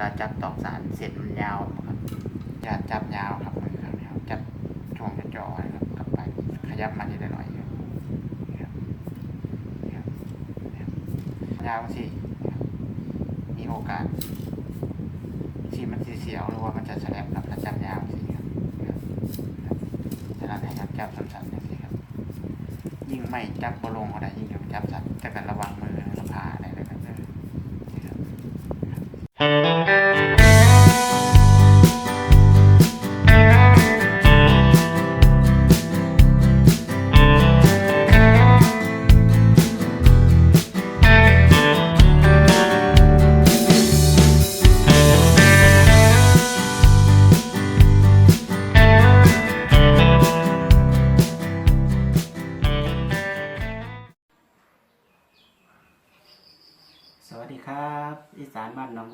ลาจับตอกสารเสร็จมันยาวครับอย่าจับยาวครับมันครับจับช่วงจะจ่อะครับกลับไปขยับมันนิดหน่อยครับยาวสิมีโอกาสที่มันสีเสียวหรือว่ามันจะแสลบครับถ้าจับยาวสิครับฉะนั้นให้ครับจับสั้นๆอย่างนี้ครับยิ่งไม่จับบอลงก็ได้ยิ่งจับสั้นแต่กันระวังมือ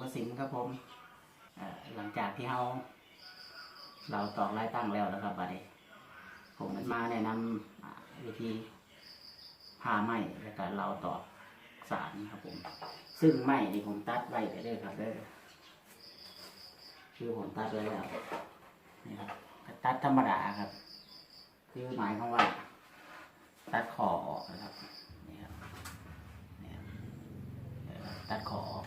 กระสิงครับผมหลังจากที่เราเราตอกไล่ตั้งแล้วนะครับบัดนี้ผมมาแนะนำวิธีผ่าไหมแล้วก็เราตอกสารครับผม ซึ่งไหมนี่ผมตัดไว้ไปเด้อครับเด้อคือผมตัดไว้แล้วนี่ครับตัดธรรมดาครับ คือหมายความว่า ตัดขอออกนะครับนี่ครับนี่ครับตัดขอออก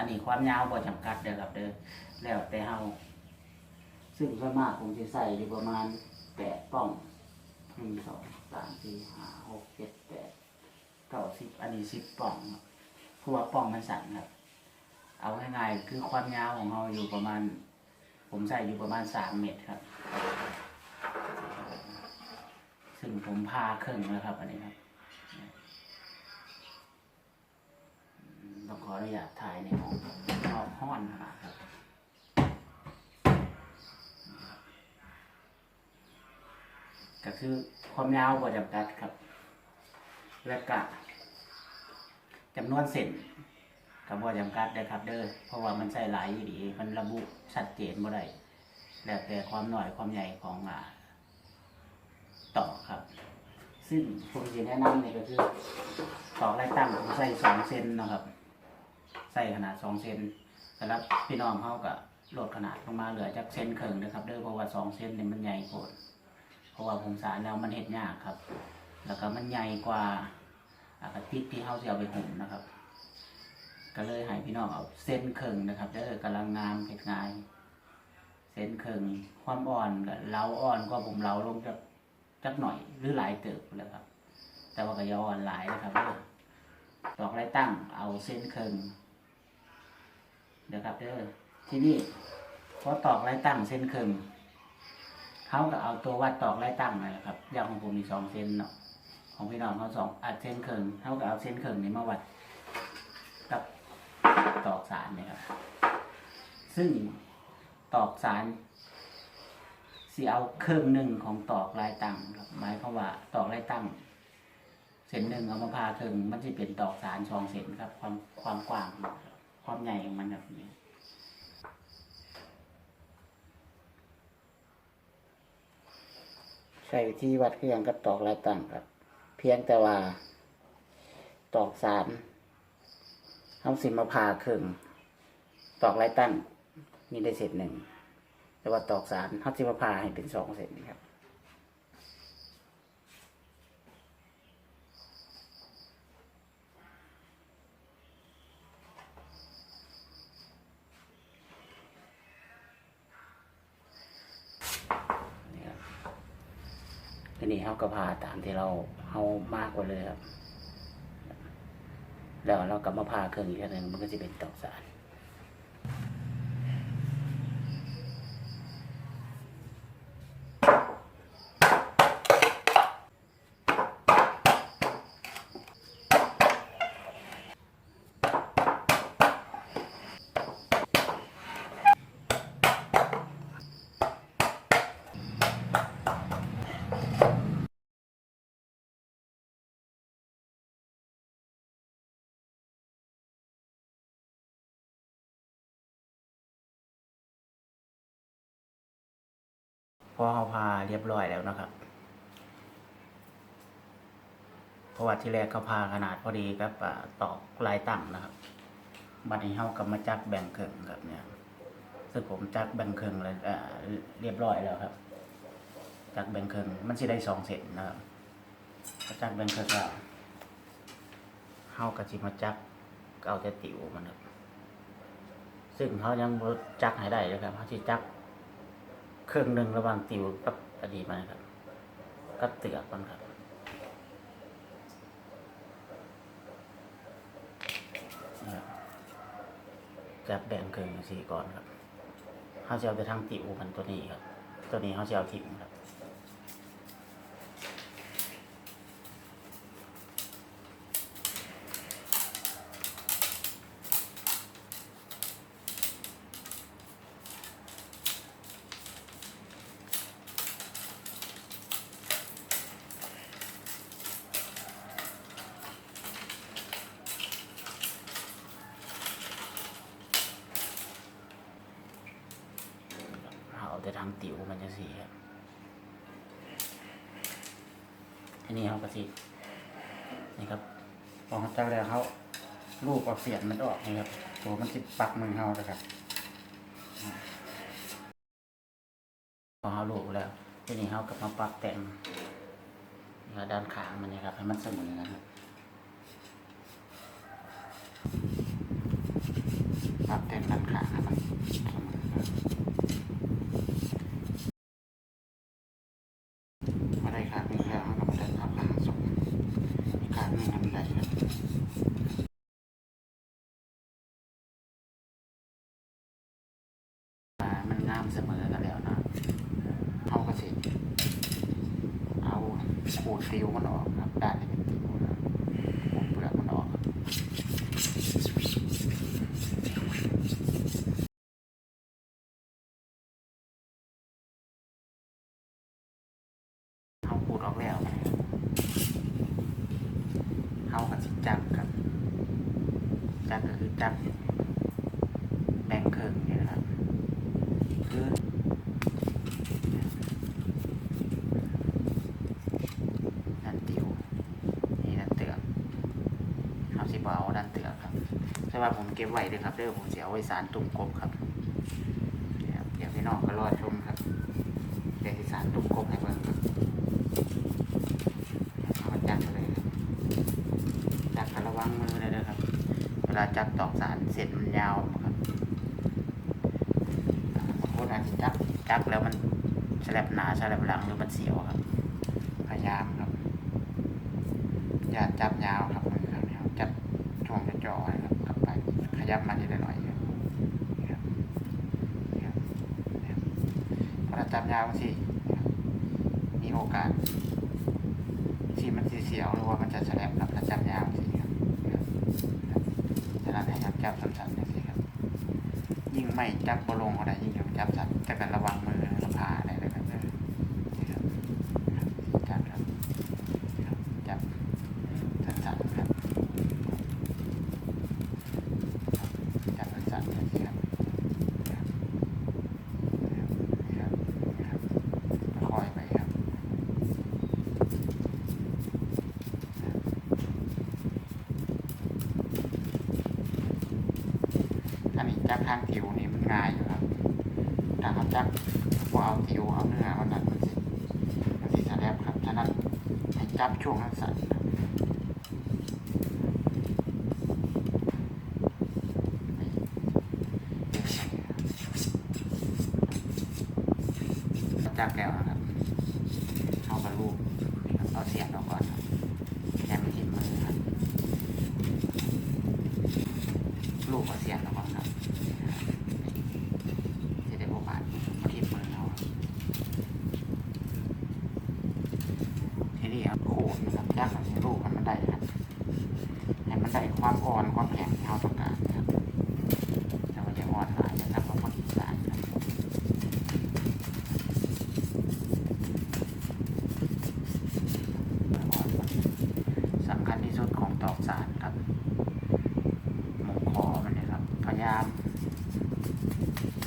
อันนี้ความยาวบ่จำกัดเด้อครับเด้อแล้วแต่เฮาซึ่งส่วนมากผมจะใส่อยู่ประมาณแปดป้องหนึ่งสองสามสี่ห้าหกเจ็ดแปดเก้าสิบอันนี้สิบป้องครับเพราะว่าป้องมันสั่นครับ เอาง่ายๆคือความยาวของเราอยู่ประมาณ ผมใส่อยู่ประมาณสามเมตรครับ ซึ่งผมพาเครึ่องแล้วครับ อันนี้ครับ องขออนุญาตถ่ายในห้องห้องห้อนนะครับก็คือความยาวบ่จำกัดครับ และกะจำนวนเส้นกับบ่จำกัดนะครับ เด้อเพราะว่ามันใส่หลายอยู่ดี มันระบุชัดเจนบ่ได้แล้วแต่ความหน่อยความใหญ่ของอ่าต่อครับ ซึ่งผมจะแนะนำเนี่ยก็คือต่อไล่ตั้งผมใส่สองเซนนะครับ ใส่ขนาดสองเซนสำหรับพี่น้องเขาก็ลดขนาดลงมาเหลือจากเซนครึ่งนะครับเด้อเพราะว่าสองเซนเนี่ยมันใหญ่โพดเพราะว่าผมสารแล้วมันเห็ดยากครับ แล้วก็มันใหญ่กว่าอากาติกที่เขาจะเอาไปหุ่มนะครับ ก็เลยให้พี่น้องเอาเส้นครึ่งนะครับเด้อกำลังงามเห็ดง่ายเส้นครึ่งความอ่อนก็เล้าอ่อนก็ผมเล้าลงจากจักหน่อยหรือหลายเติบเลยครับ แต่ว่าก็ยาอ่อนหลายนะครับตอกไล่ตั้งเอาเส้นเคิง เดี๋ยวครับเด้อที่นี่พอตอกไล่ตั้งเส้นเคิงเขาก็เอาตัววัดตอกไล่ตั้งนั่แหละครับยางของผมมีสองเส้นเนาะของพี่น้องเขาสองอัดเส้นเคิงเขาก็เอาเส้นเคิงนี้มาวัดกับตอกสารนี่ครับ ซึ่งตอกสารสิเอาเครื่องหนึ่งของตอกลายตั้งครับหมายความว่าตอกลายตั้งเส้นหนึ่งเอามาพาครึ่งมันจะเป็นตอกสารสองเส้นครับ ความความกว้างมัน ความใหญ่ของมันแบบนี้ใช้วิธีวัดเครื่องกับตอกลายตั้งครับ เพียงแต่ว่า ตอกสารทำสิมาพาครึ่งตอกลายตั้งมีได้เศษหนึ่งแต่ว่าตอกสารเขาสิมาพาให้เป็นสองเศษครับ นี่ครับทีนี้เขา ก็พาตามที่เราเอามากกว่าเลยครับ แล้วเรากลับมาพาเครื่องอีกทีหนึ่งมันก็จะเป็นตอกสาร อเขาพาเรียบร้อยแล้วนะครับเพราะว่าที่แรกเขาพาขนาดพอดีกับอ่าตอกลายตั้งนะครับบัดนี้เฮาก็มาจักแบ่งเครึ่งครับเนี่ยซึ่งผมจักแบ่งเครึ่งเลยอ่าเรียบร้อยแล้วครับ จักแบ่งเครึ่งมันสิได้สองเซนนะครับก็จักแบ่งเครึ่งแล้วเฮาก็สิมาจักเอาแต่ติ๋วมันครับซึ่งเฮายังจักให้ได้เลยครับเฮาสิจัก ครื่องหนึ่งระหว่างติวกับอดีตมันครับกับเตือกมันครับจับจะแบ่งครึ่งสีก่อนครับเขาจะเอาไปทางติวมันตัวนี้ครับ ตัวนี้เขาจะเอาทิ้งครับ เอาแติวมันจะสีครับทีนี้เขาก็สินี่ครับพอเขาจักแล้วเขาลูกเอาเสียนมันออกนี่ครับตัวมันสิปักมือเขาเลยครับพอเขาลูกแล้วทีนี้เขาก็มาปักแต่งด้านข้างมันนะครับให้มันเสมอกันครับปักแต่งด้านข้างให้มันเสมอกัน มาได้ขาดหนึ่งแล้วเขาก็มาได้ทับหาสองอีกขาดหนึ่งทำได้ครับอ่ามันงาม เสมอกันแล้วนะเอากระสิเอาขูดฟิวมันออกครับด้านนี้เป็นฟิวนะขูดเปลือกมันออกเขาขูดออกแล้วเขาก็สิจับครับ จับก็คือจับแบ่งครึ่งนี่นะครับ คือ ดันติวนี่ดันเตือกเอาสิบเอาดันเตือกครับแต่ว่าผมเก็บไว้ด้วยครับเด้อผมเสียไว้สารตุ่มกบครับเนี่ยครับเดี๋ยวพี่น้องก็รอชมครับเดี๋ยวสิสารตุ่มกบให้เบิ่งครับเอามาจับเลยครับจักระวังมือเลยนะครับ เวลาจับตอกสารเสร็จมันยาวครับ บานอาจจะจับจับแล้วมันสลับหนาสลับหลังหรือมันเสียวครับ พยายามครับ อย่าจับยาวครับมือครับจับช่วงจะจ่อครับกลับไปขยับมาทีละหน่อยครับนี่ครับนี่ครับนี่ครับถ้าจับยาวสิมีโอกาสที่มันจะเสียวหรือว่ามันจะสลับครับถ้าจับยาวสิครับนี่ครับครับฉะนั้นให้จับสั้นๆอย่างนี้ครับ ยิ่งไม่จับบอลงอะไรยิ่งจะจับสัตว์แต่กันระวังมือระพาอะไรเลยครับเด้อนี่ครับจับครับครับจับสั้นๆครับจับสั้นๆนี่ครับครับนี่ครับนี่ครับค่อยๆไปครับอันนี้จับข้างผิวนี่มันง่ายอยู่ครับถ้าเขาจับพอเอาผิวเอาเนื้อมันนั้นมันสิมันสิสแลบครับฉะนั้นให้จับช่วงนั้นสั่นครับจับแล้วนะครับเอากระลูกเอาเสียบออกก่อนครับแค่ไม่ทิ่มมือครับ ลูกก็เสียงแล้วก็ครับจะได้โอกาสมาทิ่มมือเราทีนี้ครับขูดนะครับย่างให้ลูกมันมันได้ครับให้มันได้ความอ่อนความแข็งที่เราต้องการนะครับแต่ว่าจะอ่อนหลายนะครับเพราะมันสารครับอ่อนสำคัญที่สุดของตอกสารครับ หมุงคอมันเนี่ยครับพยายาม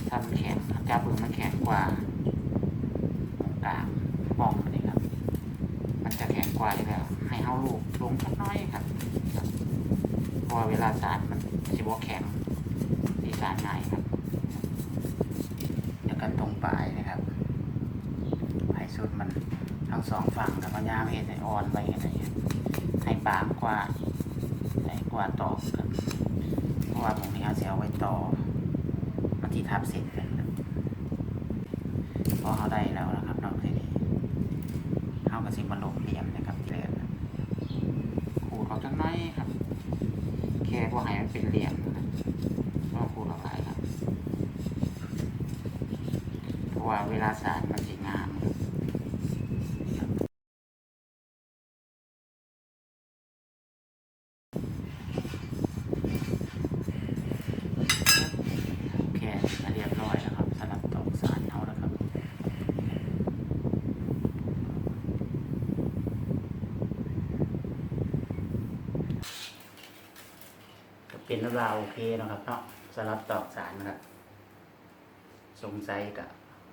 ทำแข็งจับมือมันแข็งกว่าตรงกลางป้องมันนี่ครับ มันจะแข็งกว่าอยู่แล้วให้เอาลูกลงสักน้อยค รับครับเพราะเวลาสารมันสิบวแข็งการง่ายครับเดี๋ยวกันตรงปลายนะครับให้สุดมันทั้งสองฝั่งกับพยายามเห็นให้อ่อนไว้อะไรเงี้ยให้บางกว่าให้กว่าตอกครับเพราะว่าตรงนี้เอาเสียเอาไว้ต่อมันที่ทับเสร็จกันครับพอเขาได้แล้วนะครับนอกจากนี้เขาก็สิมาลงเหลี่ยมนะครับที่แรกนขูดออกจังน้อยครับ แค่ว่าให้มันเป็นเหลี่ยมนะครับก็ขูดออกไปครับ เพราะว่าเวลาสารมันสิงามครับโอเคมาเรียบร้อยแล้วครับสำหรับตอกสารเอาแล้วครับ ก็เป็นราโอเคนะครับเนาะสำหรับตอกสารนะครับ สงสัยกับ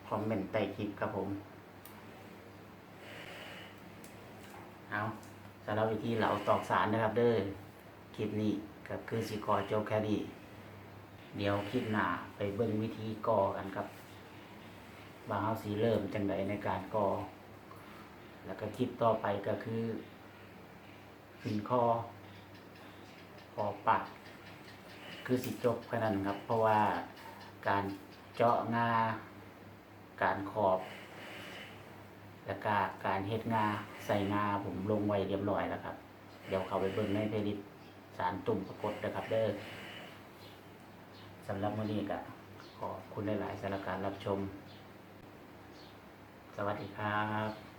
คอมเมนต์ใต้คลิปครับผม เอาสำหรับวิธีเหลาตอกสารนะครับ เด้อคลิปนี้ก็คือสิกอจบแค่นี้เดี๋ยวคลิปหน้าไปเบิ่งวิธีก่อกันครับว่าเฮาสีเริ่มจังไดในการก่อแล้วก็คลิปต่อไปก็คือขึ้นคอคอปัด คือสิจบแค่นั้นครับ เพราะว่าการเจาะงา การขอบ และกาการเฮ็ดงาใส่งาผมลงไว้เรียบร้อยแล้วครับ เดี๋ยวเข้าไปเบิ่งในเพลิตสารตุ่มปรากฏนะครับเด้อสำหรับมื้อนี้ก็ขอบคุณหลายๆสำหรับการรับชม สวัสดีครับ